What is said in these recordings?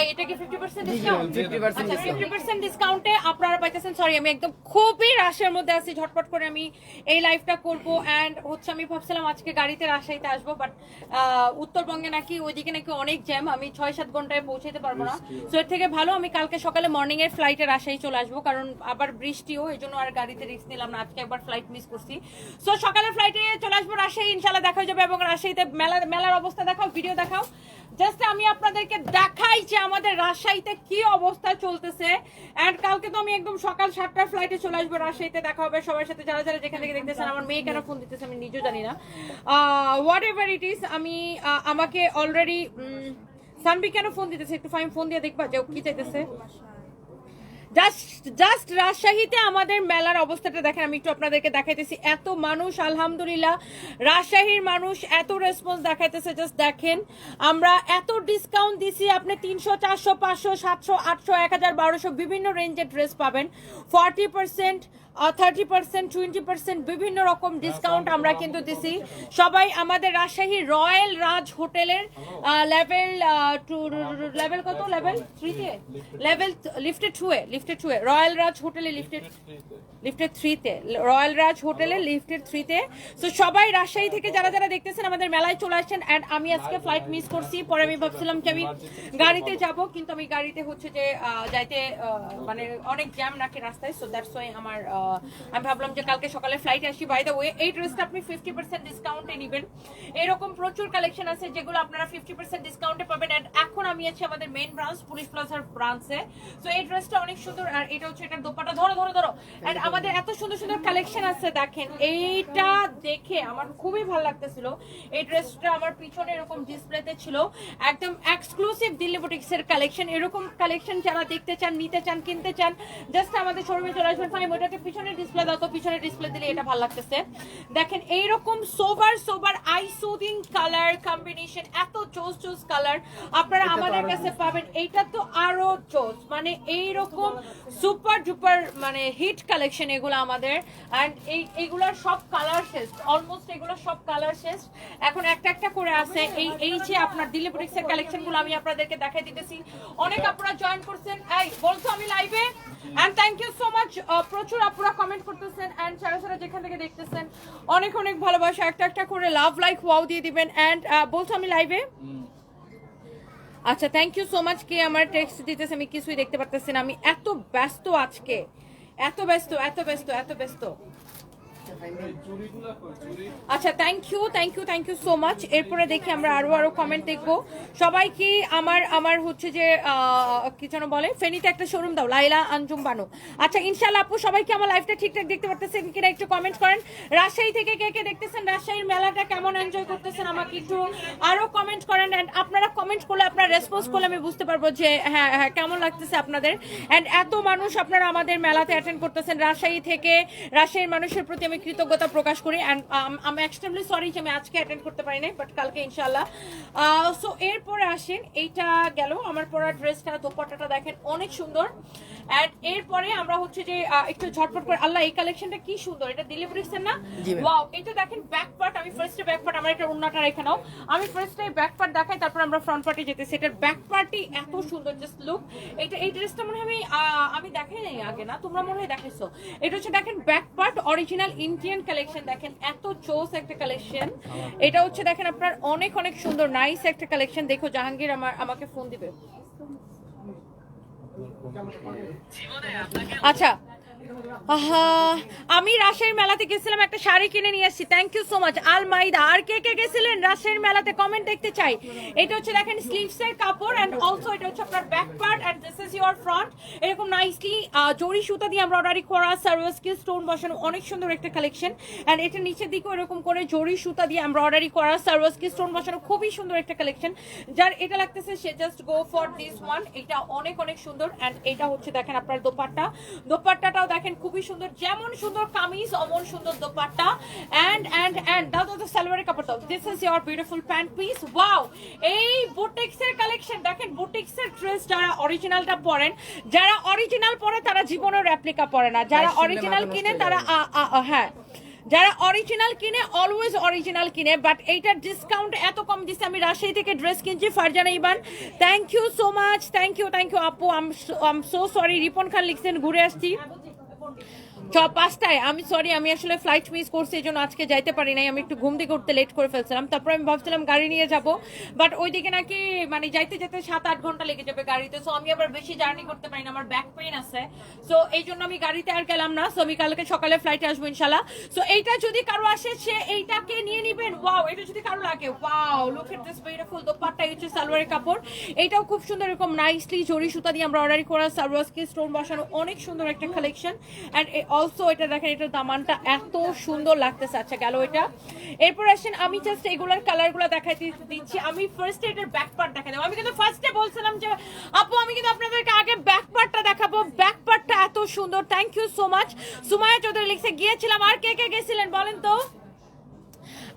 এই এটা কি 50% ডিসকাউন্ট 50% আচ্ছা 50% ডিসকাউন্টে আপনারা পাইতেছেন সরি আমি একদম খুবই রাশের মধ্যে আছি ঝটপট করে আমি এই লাইভটা করব। এন্ড হচ্ছে আমি ভাবছিলাম আজকে গাড়িতে রাজশাহীতে আসব বাট উত্তরবঙ্গে নাকি ওইদিকে নাকি অনেক জ্যাম আমি ছয় সাত ঘন্টায় পৌঁছাতে পারব না। সো এর থেকে ভালো আমি কালকে সকালে মর্নিং এর ফ্লাইটে রাজশাহী চলে আসব কারণ আবার বৃষ্টিও এই জন্য আর গাড়িতে রিস্ক নিলাম না আজকে একবার ফ্লাইট মিস করছি। সো সকালে ফ্লাইটে চলে আসব রাজশাহী ইনশাল্লাহ দেখা হয়ে যাবে এবং রাজশাহীতে মেলার মেলার অবস্থা দেখাও ভিডিও দেখাও। জাস্ট আমি আপনাদেরকে দেখাই যে আমাদের রাজশাহীতে কি অবস্থা চলতেছে? এন্ড কালকে তো আমি একদম সকাল সাতটার ফ্লাইটে চলে আসব রাজশাহীতে, দেখা হবে সবার সাথে। যারা যারা যেখান থেকে দেখতেছেন, আমার মেয়ে কেন ফোন দিতেছে আমি নিজেও জানি না। হোয়াট এভার ইট ইস আমি আমাকে অলরেডি সানবি কেন ফোন দিতেছে? একটু ফাইন ফোন দিয়ে দেখবা যে ও কি চাইতেছে? জাস্ট জাস্ট রাজশাহীতে আমাদের মেলার অবস্থাটা দেখেন, আমি একটু আপনাদেরকে দেখাইতেছি। এত মানুষ, আলহামদুলিল্লাহ, রাজশাহীর মানুষ এত রেসপন্স দেখাইতেছে জাস্ট দেখেন। আমরা এত ডিসকাউন্ট দিছি, আপনি তিনশো, চারশো, পাঁচশো, সাতশো, আটশো, এক হাজার, বারোশো, বিভিন্ন রেঞ্জের ড্রেস পাবেন। Forty percent thirty percent twenty percent বিভিন্ন রকম ডিসকাউন্ট আমরা কিন্তু দিছি। সবাই আমাদের রাজশাহী রয়্যাল রাজ হোটেলের লেভেল টু লেভেল কত? লেভেল থ্রিতে লেভেল লিফটেড টুয়ে লিফটেড টুয়ে রয়্যাল রাজ হোটেলে লিফটেড লিফটেড থ্রিতে রয়্যাল রাজ হোটেলে লিফটেড থ্রিতে সো সবাই রাজশাহী থেকে যারা যারা দেখতেছেন আমাদের মেলায় চলে আসছেন। অ্যান্ড আমি আজকে ফ্লাইট মিস করছি। পরে আমি ভাবছিলাম যে আমি গাড়িতে যাব, কিন্তু আমি গাড়িতে হচ্ছে যে যাইতে মানে অনেক জ্যাম নাকি রাস্তায়। সো দ্যাটস ওয়াই আমার আমি ভাবলাম যে কালকে সকালে ফ্লাইট আসি। বাই দ্য ওয়ে এই ড্রেসটা আপনি ফিফটি পার্সেন্ট ডিসকাউন্টে নেবেন। এরকম প্রচুর কালেকশন আছে যেগুলো আপনারা ফিফটি পার্সেন্ট ডিসকাউন্টে পাবেন। অ্যান্ড এখন আমি আছি আমাদের মেন ব্রাঞ্চ পুলিশ প্লাজার ব্রাঞ্চে সো এই ড্রেসটা অনেক সুন্দর। আর এটা হচ্ছে এটা দোপাটা ধরো ধরো ধরো। অ্যান্ড আমাদের এত সুন্দর সুন্দর কালেকশন আছে দেখেন। এইটা দেখে আমার খুবই ভালো লাগতেছিল। এই ড্রেসটা আমার পিছনে এরকম ডিসপ্লেতে ছিল। একদম এক্সক্লুসিভ দিল্লি বুটিক্স এর কালেকশন এরকম কালেকশন যারা দেখতে চান নিতে চান কিনতে চান জাস্ট আমাদের শোরুমে চলে আসবেন। ফাইম ওটাকে পিছনে ডিসপ্লে দাও তো পিছনে ডিসপ্লে দিলে এটা ভালো লাগতেছে। দেখেন এইরকম sober sober eye soothing colour combination এত চোস চোস কালার আপনারা আমাদের কাছে পাবেন। এইটা তো আরও চোস মানে এইরকম সুপার ডুপার মানে হিট কালেকশন এগুলো আমাদের। অ্যান্ড এই এগুলোর সব কালার শেষ অলমোস্ট এগুলো সব কালার শেষ এখন একটা একটা করে আছে। এই এই যে আপনার দিল্লি বুটিক্স এর কালেকশনগুলো আমি আপনাদেরকে দেখাই দিতেছি। অনেক আপনারা জয়েন করছেন। এই বলছো আমি লাইভে and thank you so much প্রচুর আপুরা কমেন্ট করতেছেন এন্ড সারা সারা যেখান থেকে দেখতেছেন অনেক অনেক ভালোবাসা একটা একটা করে লাভ লাইক ওয়াও দিয়ে দিবেন এন্ড বলছো আমি লাইভে আচ্ছা থ্যাংক ইউ সো মাচ কে আমার টেক্সট দিতেছে আমি কিছুই দেখতে পারতেছি না আমি এত ব্যস্ত আজকে এত ব্যস্ত এত ব্যস্ত এত ব্যস্ত। আচ্ছা thank you thank you thank you so much এরপরে দেখি আমরা আরও আরও কমেন্ট দেখব। সবাই কি আমার আমার হচ্ছে যে কি যেন বলে, ফেনীতে একটা শোরুম দাও লাইলা আঞ্জুম বানু। আচ্ছা ইনশাল্লাহ আপু, সবাই কি আমার লাইফটা ঠিকঠাক দেখতে পারতেছেন কিনা একটু কমেন্ট করেন। রাজশাহী থেকে কে কে দেখতেছেন? রাজশাহীর মেলাটা কেমন এনজয় করতেছেন? আমাকে একটু আরও কমেন্ট করেন। এন্ড আপনারা কমেন্ট করলে, আপনারা রেসপন্স করলে আমি বুঝতে পারব যে হ্যাঁ হ্যাঁ কেমন লাগতেছে আপনাদের। এন্ড এত মানুষ আপনারা আমাদের মেলাতে অ্যাটেন্ড করতেছেন। রাজশাহী থেকে, রাজশাহীর মানুষের প্রতি আমি কৃতজ্ঞতা প্রকাশ করি অ্যান্ড আমি এক্সট্রিমলি সরি যে আমি আজকে অ্যাটেন্ড করতে পারি নাই বাট কালকে ইনশাল্লাহ সো এরপরে আসেন এইটা গেল আমার পরা ড্রেসটা দোপাট্টাটা দেখেন অনেক সুন্দর। অ্যান্ড এরপরে আমরা হচ্ছে যে একটু ঝটপট করে আল্লাহ এই কালেকশনটা কি সুন্দর এটা ডেলিভারি না? ওয়াও এটা দেখেন ব্যাক পার্ট আমি ফার্স্টে ব্যাক পার্ট আমার এটা উন্নাটা রেখে নাও। আমি ফার্স্টে ব্যাক পার্ট দেখাই তারপর আমরা ফ্রন্ট পার্টে যেতেছি। এটার ব্যাক পার্টই এত সুন্দর জাস্ট লুক এটা এই ড্রেসটা মনে হয় আমি আমি দেখাই নাই আগে না? তোমরা মনে হয় দেখাইছো। এটা হচ্ছে দেখেন back part original Indian collection দেখেন এত চোস একটা কালেকশন এটা হচ্ছে দেখেন আপনার অনেক অনেক সুন্দর নাইস একটা কালেকশন দেখো জাহাঙ্গীর আমার আমাকে ফোন দিবে। আচ্ছা আমি রাজশাহীর মেলাতে গেছিলাম একটা শাড়ি কিনে নিয়ে এসেছি। Thank you so much Al Maida আর কে কে গেছিলেন রাজশাহীর মেলাতে? কমেন্ট দেখতে চাই। এটা হচ্ছে দেখেন স্লিভস এর কাপড় এন্ড অলসো এটা হচ্ছে আপনার back part and this is your front এরকম নাইসলি জরি সুতা দিয়ে আমরা অর্ডারি করা সার্ভিস কি স্টোন বসানো, অনেক সুন্দর একটা কালেকশন এন্ড এটা নিচের দিকেও এরকম করে জরি সুতা দিয়ে আমরা অর্ডারি করা সার্ভিস কি স্টোন বসানো, খুবই সুন্দর একটা কালেকশন যার এটা লাগতেছে, সে just go for this one এটা অনেক অনেক সুন্দর। এন্ড এটা হচ্ছে দেখেন আপনার দোপাট্টা। দোপাট্টাটাও দেখেন খুবই সুন্দর যেমন সুন্দর কামিজ অমন সুন্দর দোপাট্টা। এন্ড এন্ড এন্ড দাও দাও সালোয়ারের কাপড় দাও। This is your beautiful pant piece wow এই বুটিক্স এর কালেকশন দেখেন বুটিক্স এর ড্রেস যারা অরিজিনালটা পরেন যারা অরিজিনাল পরে তারা জীবনের রেপ্লিকা পরে না। যারা অরিজিনাল কিনে তারা হ্যাঁ যারা অরিজিনাল কিনে অলওয়েজ অরিজিনাল কিনে বাট এইটার ডিসকাউন্ট এত কম দিচ্ছে আমি রাজশাহী থেকে ড্রেস কিনছি Farzana Iban. Thank you so much thank you thank you আপু। Um um so sorry Ripon Khan লিখছেন ঘুরে আসছি। won't be. ছ পাঁচটায় আমি সরি আমি আসলে ফ্লাইট মিস করছি, এই জন্য আজকে যাইতে পারি নাই। আমি একটু ঘুম থেকে উঠতে লেট করে ফেলছিলাম। তারপর আমি ভাবছিলাম গাড়ি নিয়ে যাব। বাট ওইদিকে নাকি মানে যাইতে যেতে সাত আট ঘণ্টা লেগে যাবে গাড়িতে। সো আমি আবার বেশি জার্নি করতে পারি না, আমার ব্যাক পেইন আছে। সো এই জন্য আমি গাড়িতে আর গেলাম না। সো আমি কালকে সকালে ফ্লাইটে আসব ইনশাল্লাহ সো এইটা যদি কারও আসে, সে এইটাকে নিয়ে নিবেন। ওয়াও এটা যদি কারও লাগে wow look at this beautiful dupatta হচ্ছে সালোয়ারের কাপড়। এটাও খুব সুন্দর, এরকম নাইসলি জরি সুতা দিয়ে আমরা অর্ডার করা, সালোয়ারকে স্টোন বসানো, অনেক সুন্দর একটা কালেকশন এন্ড অলসো এটা দেখেন, এটার দামানটা এত সুন্দর লাগতেছে। আচ্ছা গেল এটা। এরপর আসেন, আমি জাস্ট এগুলার কালারগুলো দেখাই দিচ্ছি। আমি ফার্স্ট এটার ব্যাক পার্ট দেখা দেবো। আমি কিন্তু ফার্স্টে বলছিলাম যে, আপু, আমি কিন্তু আপনাদেরকে আগে ব্যাক পার্টটা দেখাবো। ব্যাক পার্টটা এত সুন্দর। Thank you so much Sumaya Chowdhury লিখছে, গিয়েছিলাম। আর কে কে গেছিলেন বলেন তো?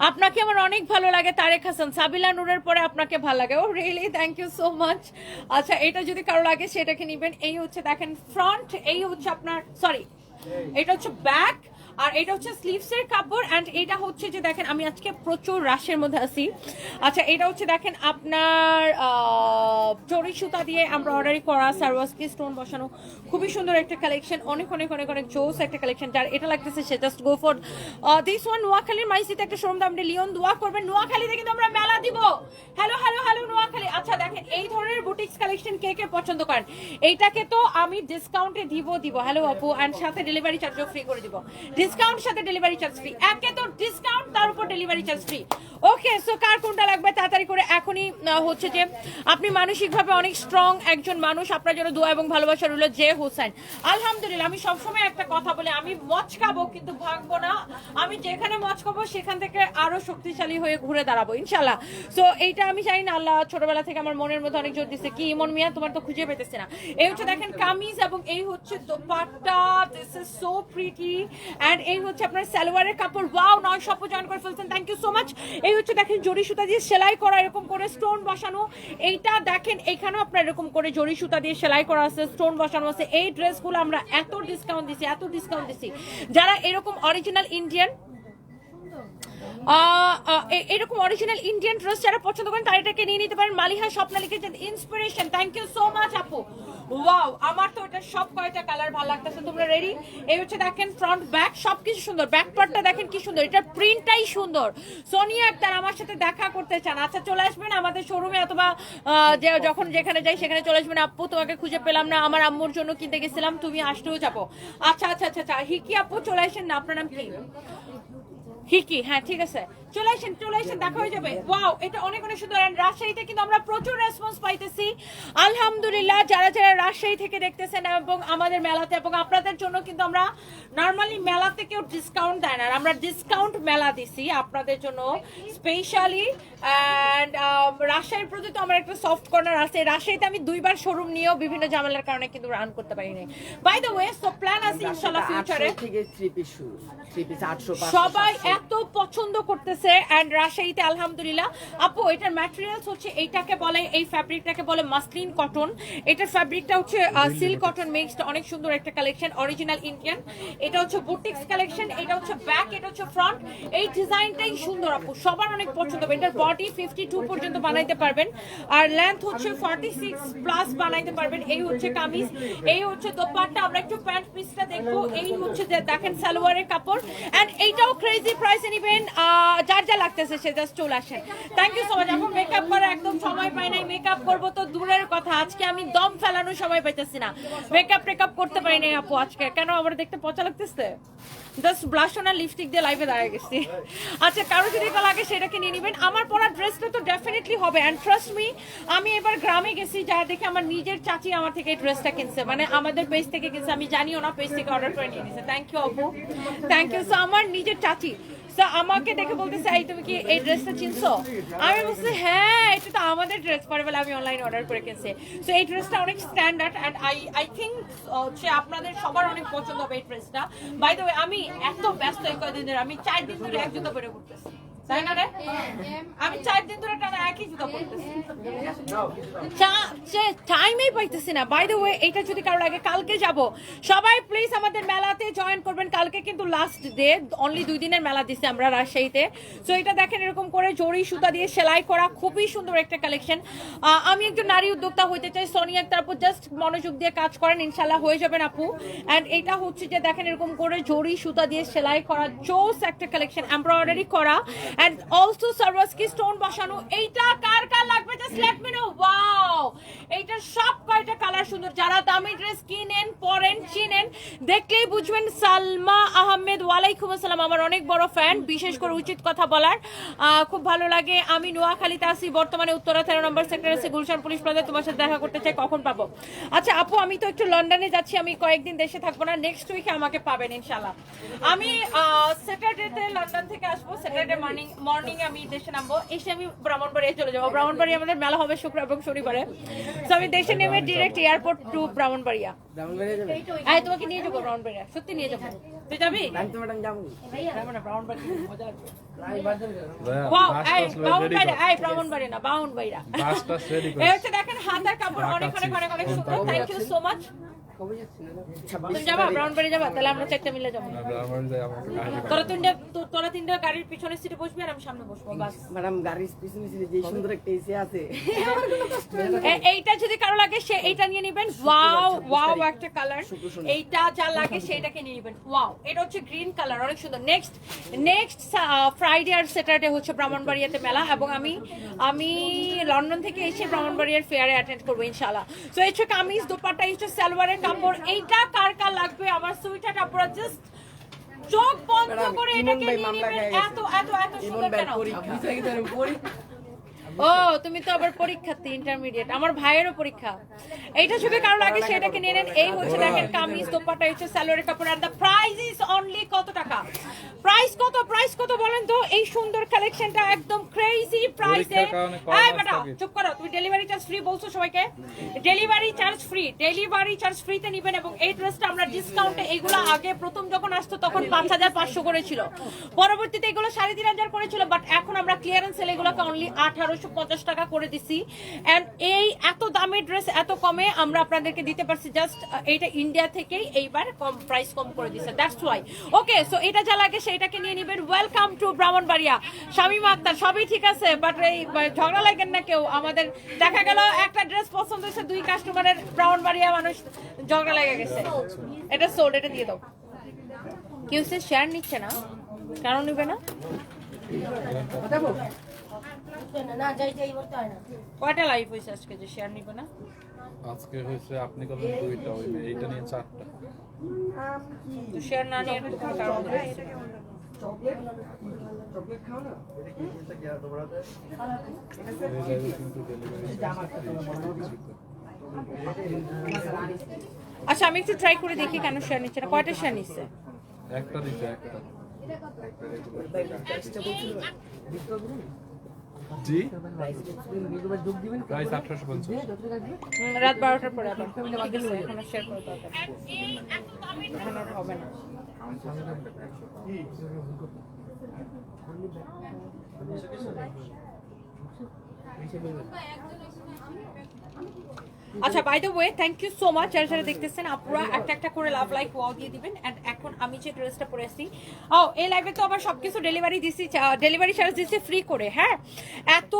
আপনাকে আমার অনেক ভালো লাগে, তারেক হাসান। সাবিলা নুরের পরে আপনাকে ভালো লাগে। ও really thank you so much আচ্ছা এটা যদি কারও লাগে, সেটাকে নেবেন। এই হচ্ছে, দেখেন ফ্রন্ট এই হচ্ছে আপনার সরি এটা হচ্ছে ব্যাক আর এটা হচ্ছে স্লিভস এর কাপড় এন্ড এটা হচ্ছে যে দেখেন, আমি আজকে প্রচুর রাশের মধ্যে আছি। আচ্ছা এটা হচ্ছে দেখেন আপনার চড়ি সুতা দিয়ে আমরা অর্ডার করা সার্ভাসকি স্টোন বসানো। খুবই সুন্দর একটা কালেকশন অনেক অনেক অনেক অনেক জোস একটা কালেকশন যার এটা লাগতেছে, সে just go for this one নোয়াখালীর মাইসিতে একটা শোরুম আপনি লিওন, দোয়া করবেন, নোয়াখালীতে কিন্তু আমরা মেলা দিব। Hello hello hello Noakhali. আচ্ছা দেখেন, এই ধরনের বুটিক্স কালেকশন কে কে পছন্দ করেন? এইটাকে তো আমি ডিসকাউন্টে দিব দিব। হ্যালো আপু অ্যান্ড সাথে ডেলিভারি চার্জও ফ্রি করে দিব। ডিসকাউন্ট সাথে ডেলিভারি চার্জ ফ্রি একে তো ডিসকাউন্ট তার উপর delivery charge free okay so কার কোনটা লাগবে তাড়াতাড়ি করে এখনই হচ্ছে যে আপনি মানসিকভাবে অনেক স্ট্রং একজন মানুষ, আপনার জন্য দোয়া এবং ভালোবাসা রইল জে হোসেন। আলহামদুলিল্লাহ, আমি সবসময় একটা কথা বলি, আমি মচ খাব কিন্তু ভাঙবো না। আমি যেখানে মচ খাব সেখান থেকে আরও শক্তিশালী হয়ে ঘুরে দাঁড়াবো ইনশাল্লাহ সো এইটা আমি জানি না, আল্লাহ ছোটবেলা থেকে আমার মনের মধ্যে অনেক জোর দিচ্ছে কি ইমন মিয়া, তোমার তো খুঁজে পেতেছে না। এই হচ্ছে দেখেন কামিজ এবং এই হচ্ছে dupatta this is so pretty and এই হচ্ছে আপনার সালোয়ারের কাপড়। ওয়াও নয় সব জয়েন করে ফেলছেন। থ্যাংক ইউ সো মাচ এই হচ্ছে দেখেন জরি সুতা দিয়ে সেলাই করা, এরকম করে স্টোন বসানো। এইটা দেখেন, এখানেও আপনার এরকম করে জরি সুতা দিয়ে সেলাই করা আছে স্টোন বসানো আছে। এই ড্রেসগুলো আমরা এত ডিসকাউন্ট দিছি, এত ডিসকাউন্ট দিছি। যারা এরকম অরিজিনাল ইন্ডিয়ান এরকম অরিজিনাল ইন্ডিয়ান ড্রেস যারা পছন্দ করেন, তারা এটাকে নিয়ে নিতে পারেন। মালিহা স্বপ্ন লিখেছেন inspiration thank you so much আপু। ওয়াও আমার তো এটা সব কয়টা কালার ভালো লাগতেছে। তোমরা রেডি এই হচ্ছে দেখেন ফ্রন্ট ব্যাক সবকিছু সুন্দর। ব্যাক পার্টটা দেখেন কি সুন্দর। এটা প্রিন্টটাই সুন্দর। সোনিয়া আক্তার আমার সাথে দেখা করতে চান। আচ্ছা চলে আসবেন আমাদের শোরুমে অথবা যখন যেখানে যাই সেখানে চলে আসবেন। আপু, তোমাকে খুঁজে পেলাম না। আমার আম্মুর জন্য কিনতে গেছিলাম। তুমি আসতেও যাব। আচ্ছা আচ্ছা আচ্ছা আচ্ছা। হিকি আপু চলে আসেন না। আপনার নাম কি? হিকি হ্যাঁ ঠিক আছে। চলে আসেন চলে আসেন দেখা হয়ে যাবে। ওয়াও এটা অনেক অনেক সুন্দর। রাজশাহীতে কিন্তু আমরা প্রচুর রেসপন্স পাইতেছি। আলহামদুলিল্লাহ যারা যারা রাজশাহী থেকে দেখতেছেন এবং আমাদের মেলাতে এবং আপনাদের জন্য কিন্তু আমরা নর্মালি মেলাতে কেউ ডিসকাউন্ট দেয় না। আমরা ডিসকাউন্ট মেলা দিছি আপনাদের জন্য স্পেশালি অ্যান্ড রাজশাহীর প্রতি তো আমার একটা সফট কর্নার আছে। রাজশাহীতে আমি দুইবার শোরুম নিয়েও বিভিন্ন ঝামেলার কারণে কিন্তু রান করতে পারিনি। By the way so plan আছে ফিউচারে সবাই এত পছন্দ করতেছে এন্ড রাজশাহীতে আলহামদুলিল্লাহ। আপু এটার ম্যাটেরিয়ালস হচ্ছে এইটাকে বলে এই ফ্যাব্রিকটাকে বলে মাসলিন কটন এটার ফ্যাব্রিকটা হচ্ছে সিল্ক কটন মিক্সড অনেক সুন্দর একটা কালেকশন অরিজিনাল ইন্ডিয়ান এটা হচ্ছে বুটিক্স কালেকশন এটা হচ্ছে ব্যাক এটা হচ্ছে ফ্রন্ট এই ডিজাইনটাই সুন্দর আপু সবার অনেক পছন্দ হবে। এটার বডি ফিফটি টু পর্যন্ত বানাইতে পারবেন আর লেন্থ হচ্ছে ফর্টি সিক্স প্লাস বানাইতে পারবেন। এই হচ্ছে কামিজ এই হচ্ছে দোপাট্টা। আমরা একটু প্যান্ট পিসটা দেখব। এই হচ্ছে দেখেন সালোয়ারের কাপড় এন্ড এইটাও ক্রেজি প্রাইসে নিবেন আহ, যার যা লাগতেছে সে জাস্ট চলে আসেন থ্যাংক ইউ সো মাচ এখন মেকআপ করা একদম সময় পাই নাই। মেকআপ করব তো দূরের কথা। আজকে আমি দম ফেলানোর সময় পাইতেছি না। মেকআপ টেকআপ করতে পারি নাই আপু আজকে। কেন আমার দেখতে পচা লাগতেছে? জাস্ট ব্লাশ আর লিপস্টিক দিয়ে লাইভে দাঁড়িয়ে গেছি। আচ্ছা কারও যদি এটা লাগে সেটাকে নিয়ে নেবেন। আমার পরা ড্রেসটা তো ডেফিনেটলি হবে। অ্যান্ড ট্রাস্ট মি আমি এবার গ্রামে গেছি, যা দেখে আমার নিজের চাচি আমার থেকে এই ড্রেসটা কিনছে। মানে আমাদের পেজ থেকে কিনছে। আমি জানিও না পেজ থেকে অর্ডার করে নিয়ে নিছে। থ্যাংক ইউ আপু। থ্যাংক ইউ সো আমার নিজের চাচি। So, আমাকে দেখে বলতেছে এই তুমি কি এই ড্রেসটা চিনছো? আমি বলছি হ্যাঁ এটা তো আমাদের ড্রেস পরে বলে আমি অনলাইন অর্ডার করে কিনছি। সো এই ড্রেসটা অনেক standard and I I think হচ্ছে আপনাদের সবার অনেক পছন্দ হবে এই ড্রেসটা বাই দ্য ওয়ে আমি এত ব্যস্ত এই কয়দিন ধরে আমি চার দিন ধরে এক জুতো পরে ঘুরতেছি। তাই না রে? আমি চার দিন ধরে টানা একই জুতা পরতেছি। টাইমেই পাইতেছি না। বাই দ্য ওয়ে এটা যদি কারও লাগে কালকে যাব। সবাই প্লিজ আমাদের মেলাতে জয়েন করবেন। কালকে কিন্তু লাস্ট ডে অনলি দুই দিনের মেলা দিছে আমরা রাজশাহীতে। সো এটা দেখেন এরকম করে জড়ি সুতা দিয়ে সেলাই করা খুবই সুন্দর একটা কালেকশন আমি একজন নারী উদ্যোক্তা হইতে চাই। সোনিয়া তারপর জাস্ট মনোযোগ দিয়ে কাজ করেন ইনশাল্লাহ হয়ে যাবেন আপু। অ্যান্ড এটা হচ্ছে যে দেখেন এরকম করে জড়ি সুতা দিয়ে সেলাই করা জোস একটা কালেকশন এমব্রয়ডারি করা। অ্যান্ড অলসো সার্ভাস কি স্টোন বসানো, এইটা কার কার লাগবে? Just let me know wow এইটার সব কয়টা কালার সুন্দর। যারা দামি ড্রেস কিনেন, পরেন, চিনেন, দেখলেই বুঝবেন সালমা আহমেদ, ওয়ালাইকুম আসসালাম। আমার অনেক বড় ফ্যান বিশেষ করে উচিত কথা বলার। খুব ভালো লাগে। আমি নোয়াখালীতে আছি, বর্তমানে উত্তরা তেরো নম্বর সেক্টরে আছি, গুলশান পুলিশ প্লাজায় তোমার সাথে দেখা করতে চাই, কখন পাবো? আচ্ছা আপু, আমি তো একটু লন্ডনে যাচ্ছি, আমি কয়েকদিন দেশে থাকব না নেক্সট উইকে আমাকে পাবেন ইনশাল্লাহ আমি স্যাটারডেতে লন্ডন থেকে আসব স্যাটারডে মর্নিং মর্নিং আমি দেশে নামবো এসে আমি ব্রাহ্মণবাড়িয়া চলে যাব। ব্রাহ্মণবাড়িয়া আমাদের মেলা হবে শুক্র এবং শনিবারে। তো আমি দেশে নেমে direct airport to Brahmanbaria. Brahmanbaria তোমাকে নিয়ে যাব ব্রাহ্মণবাড়িয়া সত্যি নিয়ে যাব। তুই যাবি? দেখেন হাতের কাপড় অনেক অনেক অনেক অনেক সুন্দর থ্যাংক ইউ সো মাচ তুমি যাবা? ব্রাহ্মণবাড়ি যাবা? তাহলে আমরা চারটা মিলে যাব। আমার যে আমাকে গাড়ি তোরা তিনটা তোরা তিনটা গাড়ির পিছনের সিটে বসবি আর আমি সামনে বসবো বাস। ম্যাডাম গাড়ির পিছনে ছিল যে সুন্দর একটা এসি আছে। এইটা যদি কারও লাগে সে এইটা নিয়ে নেবেন। ওয়াও ওয়াও একটা কালার এইটা যা লাগে সেইটাকে নিয়ে নেবেন। ওয়াও এটা হচ্ছে গ্রিন কালার অনেক সুন্দর। নেক্সট নেক্সট ফ্রাইডে আর স্যাটারডে হচ্ছে ব্রাহ্মণবাড়িয়াতে মেলা এবং আমি আমি লন্ডন থেকে এসে ব্রাহ্মণবাড়িয়ার ফেয়ারে অ্যাটেন্ড করব ইনশাল্লাহ তো এই হচ্ছে কামিজ দোপাট্টা এই হচ্ছে সালোয়ারের কাপড় এইটা কার কার লাগবে? আমার সুইটারটা পুরো জাস্ট চোখ বন্ধ করে এটাকে নিয়ে নেবেন। এত এত এত সুন্দর কেন? ও তুমি তো আবার পরীক্ষার্থী ইন্টারমিডিয়েট আমার ভাইয়েরও পরীক্ষা। এইটা যদি কারও লাগে সেটাকে নিয়ে নেন এই হচ্ছে দেখেন কামিজ দোপাটা হচ্ছে স্যালোয়ারের কাপড় আর দ্য প্রাইস ইজ অনলি কত টাকা? প্রাইস কত প্রাইস কত বলেন তো? এই সুন্দর কালেকশনটা একদম ক্রেজি প্রাইসে এই বেটা চুপ করো তুমি ডেলিভারি চার্জ ফ্রি বলছো সবাইকে? Delivery charge free delivery charge ফ্রিতে নিবেন এবং এই ড্রেসটা আমরা ডিসকাউন্টে এগুলো আগে প্রথম যখন আসতো তখন পাঁচ হাজার পাঁচশো করেছিল। পরবর্তীতে এগুলো সাড়ে তিন হাজার করেছিল বাট এখন আমরা ক্লিয়ারেন্স সেল এগুলোকে অনলি পঞ্চাশ টাকা করে দিছি। অ্যান্ড এই এত দামের ড্রেস এত কমে আমরা আপনাদেরকে দিতে পারছি জাস্ট এইটা ইন্ডিয়া থেকেই এইবার কম প্রাইস কম করে দিচ্ছে দ্যাটস ওয়াই ওকে সো এটা যা লাগে সেইটাকে নিয়ে নেবেন। ওয়েলকাম টু ব্রাহ্মণবাড়িয়া শামীম আক্তার, সবই ঠিক আছে বাট এই ঝগড়া লাগেন না কেউ। আমাদের দেখা গেল, একটা ড্রেস পছন্দ হয়েছে, দুই কাস্টমারের ব্রাহ্মণবাড়িয়া মানুষ ঝগড়া লেগে গেছে। এটা সোল্ড এটা দিয়ে দাও। কেউ সে শেয়ার নিচ্ছে না, কারণ নিবে না? যাব কয়টা লাইভ হয়েছে আজকে যে শেয়ার নিবে না? আজকে হয়েছে আপনি করলেন দুইটা ওই এইটা নিয়ে চারটা। তো শেয়ার না নিয়ে কোনো কারণ নেই। আচ্ছা আমি একটু ট্রাই করে দেখি কেন শেয়ার নিচ্ছে না। কয়টা শেয়ার নিচ্ছে? একটা দিতে একটা। জি। প্রাইস আঠারোশো পঞ্চাশ। রাত বারোটার পরে আবার। এখন শেয়ার করে দাও এখন আর হবে না আচ্ছা by the way thank you so much যারা যারা দেখতেছেন আপনারা একটা একটা করে লাভ লাইক ওয়াও দিয়ে দিবেন। এন্ড এখন আমি যে ড্রেসটা পরে আসছি ও এই লাইভে তো আবার সবকিছু ডেলিভারি দিছি ডেলিভারি চার্জ দিছি ফ্রি করে হ্যাঁ? এত।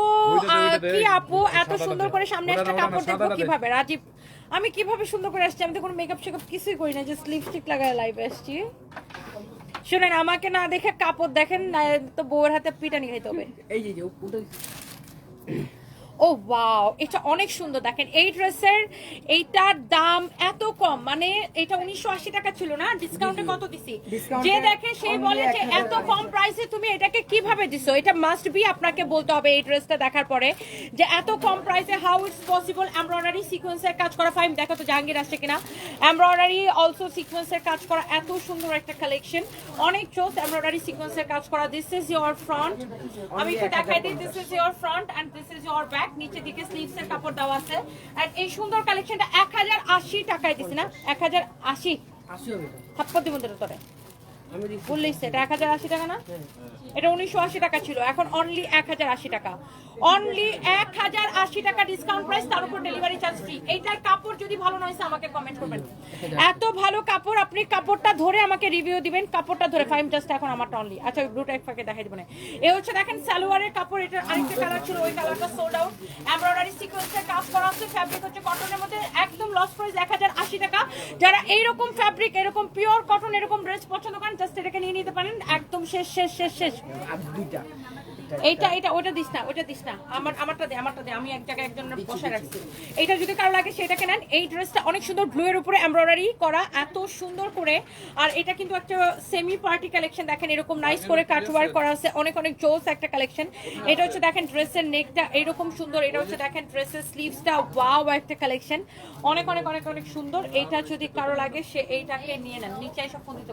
কি আপু এত সুন্দর করে সামনে একটা কাপড় দেখব কীভাবে? রাজীব আমি কীভাবে সুন্দর করে আসছি? আমি তো কোনো মেকআপ শেকআপ কিছুই করি না জাস্ট লিপস্টিক লাগায় লাইভে আসছি। শুনেন আমাকে না দেখে কাপড় দেখেন না তো বউয়ের হাতে পিটানি খাইতে হবে। এই যে যে ওটা ও ওয়াও এটা অনেক সুন্দর। দেখেন এই ড্রেসের এইটার দাম এত কম মানে এটা উনিশশো আশি টাকা ছিল না? ডিসকাউন্টে কত দিছি? যে দেখে সেই only বলে যে এত কম প্রাইসে তুমি এটাকে কীভাবে দিছো? এটা মাস্ট বি আপনাকে বলতে হবে এই ড্রেসটা দেখার পরে যে এত কম প্রাইসে হাউ ইটস পসিবল এমব্রয়ডারি সিকোয়েন্সের কাজ করা ফাইন দেখো তো জাহাঙ্গীর আসছে কিনা। এমব্রয়ডারি অলসো সিকোয়েন্সের কাজ করা এত সুন্দর একটা কালেকশন অনেক চোস এমব্রয়ডারি সিকোয়েন্সের কাজ করা। দিস ইজ ইয়োর ফ্রন্ট আমি একটু দেখাই দিই this is your front and this is your back নিচে দিকে স্লিভস এর কাপড় দেওয়া আছে। আর এই সুন্দর কালেকশনটা এক হাজার আশি টাকায় দিছি না? এক হাজার আশি? আসি হবে থাপ্পর দিব তোরে আমি বললিস এটা এক হাজার আশি টাকা না? এটা উনিশশো আশি টাকা ছিল। এখন অনলি এক হাজার আশি টাকা। অনলি এক হাজার আশি টাকা ডিসকাউন্ট প্রাইস তার উপর ডেলিভারি চার্জ ফ্রি এইটার কাপড় যদি ভালো নয় আমাকে কমেন্ট করবেন। এত ভালো কাপড়, আপনি কাপড়টা ধরে আমাকে রিভিউ দিবেন। কাপড়টা ধরে ফাইভ জাস্ট এখন আমারটা অনলি আচ্ছা ব্লুটা একটাকে দেখাই দেবেন। এ হচ্ছে দেখেন, সালোয়ারের কাপড়, এটার আরেকটা কালার ছিল, ওই কালারটা সোল্ড আউট এমব্রয়ডারি সিকোয়েন্সের কাজ করা আছে ফ্যাব্রিক হচ্ছে কটনের মধ্যে। একদম লস প্রাইস এক হাজার আশি টাকা। যারা এইরকম ফ্যাব্রিক এরকম পিওর কটন এরকম ড্রেস পছন্দ করেন জাস্ট এটাকে নিয়ে নিতে পারেন। একদম শেষ শেষ শেষ শেষ। আর দুইটা। এইটা এটা ওটা দিস না ওটা দিস না। আমার আমারটা দে আমারটা দে আমি এক জায়গায় একজনের বসে রাখছি। এইটা যদি কারও লাগে সেটাকে নেন। এই ড্রেসটা অনেক সুন্দর ব্লু এর উপরে এমব্রয়ডারি করা এত সুন্দর করে। আর এটা কিন্তু একটা সেমি পার্টি কালেকশন দেখেন এরকম নাইস করে কাটওয়ার করা আছে। অনেক অনেক জোস একটা কালেকশন এটা হচ্ছে দেখেন ড্রেসের নেকটা এরকম সুন্দর। এটা হচ্ছে দেখেন ড্রেসের স্লিভসটা ওয়াও একটা কালেকশন অনেক অনেক অনেক অনেক সুন্দর। এটা যদি কারও লাগে সে এইটাকে নিয়ে নেন। নিচে এসে ফোন দিতে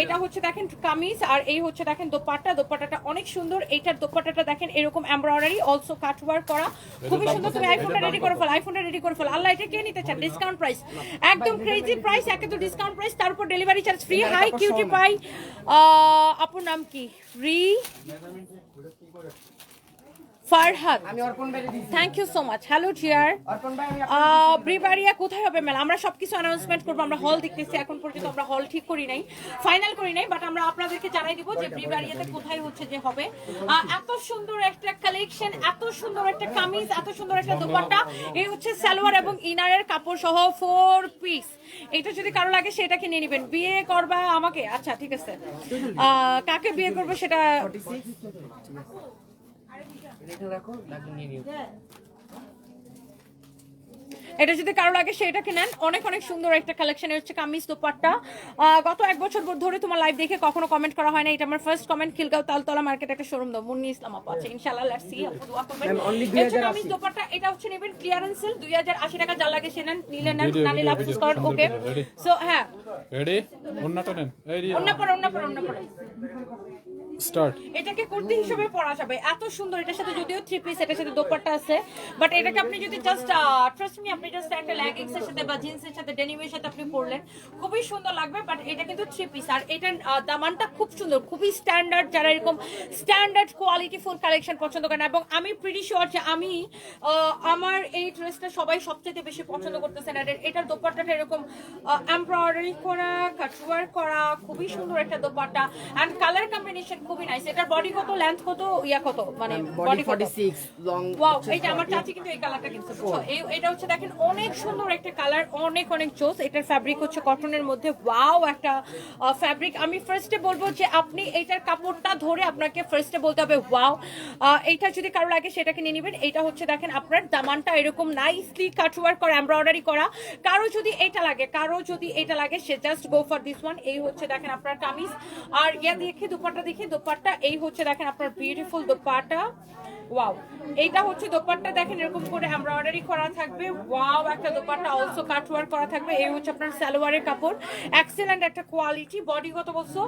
এইটা হচ্ছে দেখেন কামিজ। আর এই হচ্ছে দেখেন দোপাট্টা। দোপাট্টাটা অনেক সুন্দর। এইটার দোপাট্টাটা দেখেন এরকম এমব্রয়ডারি অলসো ওয়ার্ক করা। খুবই সুন্দর তুমি আইফোনটা রেডি করে ফেল আইফোনটা রেডি করে ফেল। আল্লাহ এটা কে নিতে চান ডিসকাউন্ট প্রাইস একদম ক্রেজি প্রাইস একে তো ডিসকাউন্ট প্রাইস তার উপর delivery charge free hi cutie pie আপুর নাম কি? রি Farhad thank you so much hello ব্রিবারিয়া কোথায় হবে মেলা আমরা অ্যানাউন্সমেন্ট করব আমরা হল দেখতেছি এখন পর্যন্ত আমরা হল ঠিক করি নাই ফাইনাল করি নাই বাট আমরা আপনাদেরকে জানাই দিব যে ব্রিবারিয়াতে কোথায় হচ্ছে যে হবে। এত সুন্দর একটা কালেকশন এত সুন্দর একটা কামিজ এত সুন্দর একটা দোপাট্টা। এই হচ্ছে সালোয়ার এবং ইনারের কাপড় সহ ফোর পিস এটা যদি কারও লাগে সেটাকে নিয়ে নেবেন। বিয়ে করবা আমাকে? আচ্ছা ঠিক আছে। আহ, কাকে বিয়ে করবে সেটা 46 এটা রাখো তাকে নিয়ে নিও। এটা যদি কারও লাগে সেটাকে নেন। অনেক অনেক সুন্দর একটা কালেকশন হচ্ছে কামিজ দোপাট্টা। গত এক বছর ধরে তোমার লাইভ দেখে কখনো কমেন্ট করা হয় না এটা আমার first comment Khilgaon Taltala market একটা শোরুম দাও মুন্নি ইসলাম আপু আছে। ইনশাআল্লাহ লেটস সি আপু দোয়া করবেন। এটা হচ্ছে 2080 কামিজ দোপাট্টা এটা হচ্ছে নেবেন ক্লিয়ারেন্স সেল 2080 টাকা যা লাগে সে নেন নিলে নেন না নিলে আফসোস করেন ওকে সো হ্যাঁ। রেডি অন্যটা নেন। এই অন্য পর অন্য পর অন্য পর। স্টার্ট এটাকে কুর্তি হিসেবে পরা যাবে। এত সুন্দর। এটার সাথে যদিও থ্রি পিস এটার সাথে দোপাট্টা আছে। বাট এটাকে আপনি যদি জাস্ট ট্রাস্ট মি আপনি জাস্ট একটা লেগিংস এর সাথে বা জিন্সের সাথে ডেনিমের সাথে আপনি পরলেন। খুবই সুন্দর লাগবে বাট এটা কিন্তু থ্রি পিস আর এটার দামানটা খুব সুন্দর খুবই স্ট্যান্ডার্ড যারা এরকম স্ট্যান্ডার্ড কোয়ালিটি ফুল কালেকশন পছন্দ করেন। এবং আমি প্রিটি শিওর যে আমি আমার এই ড্রেসটা সবাই সবচেয়ে বেশি পছন্দ করতেছেন। আর এটার দোপাট্টাটা এরকম এমব্রয়ডারি করা কাটওয়ার করা খুবই সুন্দর একটা দোপাট্টা। এন্ড কালার কম্বিনেশন খুবই নাইস এটার বডি কত লেন্থ কত ইয়া কত? মানে বডি 46 লং ওয়াও এই যে আমার চাচি কিন্তু এই কালারটা কিনছে এই এটা হচ্ছে দেখেন অনেক সুন্দর একটা কালার, অনেক অনেক চোস এটার ফ্যাব্রিক হচ্ছে কটনের মধ্যে। ওয়াও একটা ফ্যাব্রিক আমি ফার্স্টে বলব যে আপনি এইটার কাপড়টা ধরে আপনাকে ফার্স্টে বলতে হবে ওয়াও এইটা যদি কারও লাগে, সেটাকে নিয়ে নেবেন। এটা হচ্ছে দেখেন, আপনার দামানটা এরকম নাইসলি কাটওয়ার করা এমব্রয়ডারি করা। কারও যদি এটা লাগে, কারও যদি এটা লাগে, সে just go for this one এই হচ্ছে দেখেন আপনার কামিজ। আর ইয়া দেখে, দুপাট্টা দেখে, দোপাট্টা। এই হচ্ছে দেখেন আপনার বিউটিফুল দোপাট্টা। ওয়াও এইটা হচ্ছে দোপাট্টা। দেখেন এরকম করে এমব্রয়ডারি করা থাকবে। ওয়াও একটা দোপাট্টা অলসো কাটওয়ার করা থাকবে। এই হচ্ছে আপনার সালোয়ারের কাপড়। এক্সেলেন্ট একটা কোয়ালিটি বডি কত বলছো?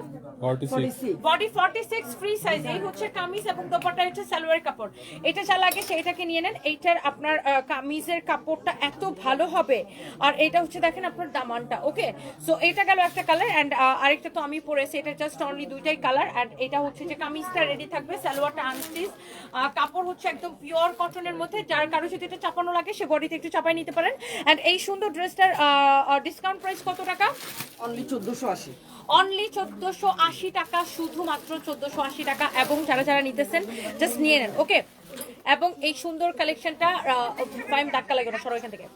বডি 46 ফ্রি সাইজ এই হচ্ছে কামিজ এবং দোপাট্টা হচ্ছে সালোয়ারের কাপড়। এটা যা লাগে সেইটাকে নিয়ে নেন। এইটার আপনার কামিজের কাপড়টা এত ভালো হবে। আর এটা হচ্ছে দেখেন আপনার দামানটা। ওকে সো এটা গেল একটা কালার এন্ড আরেকটা তো আমি পরেছি। এটা জাস্ট অনলি দুইটাই কালার এন্ড এটা হচ্ছে যে কামিজটা রেডি থাকবে। সালোয়ারটা আনস্টিচ কাপড় হচ্ছে একদম পিওর কটনের মধ্যে যার কারও যদি এটা চাপানো লাগে সে বডিতে একটু চাপাই নিতে পারেন। অ্যান্ড এই সুন্দর ড্রেসটার ডিসকাউন্ট প্রাইস কত টাকা? অনলি 1480 অনলি চোদ্দোশো আশি টাকা শুধুমাত্র চোদ্দোশো আশি টাকা এবং যারা যারা নিতেছেন জাস্ট নিয়ে নেন ওকে এবং এই সুন্দর কালেকশনটা টাইম ধাক্কা লাগে না সরো এখান থেকে।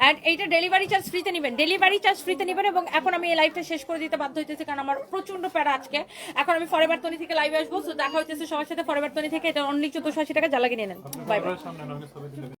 অ্যান্ড এইটা ডেলিভারি চার্জ ফ্রিতে নেবেন। ডেলিভারি চার্জ ফ্রিতে নেবেন এবং এখন আমি এই লাইভটা শেষ করে দিতে বাধ্য হইতেছি কারণ আমার প্রচণ্ড প্যারা আজকে। এখন আমি ফরেবার তনি থেকে লাইভে আসব তো দেখা হইতেছে সবার সাথে ফরেবার তনি থেকে। এটা অনলি চোদ্দশো আশি টাকা জ্বালাকে নিয়ে নেন। Bye bye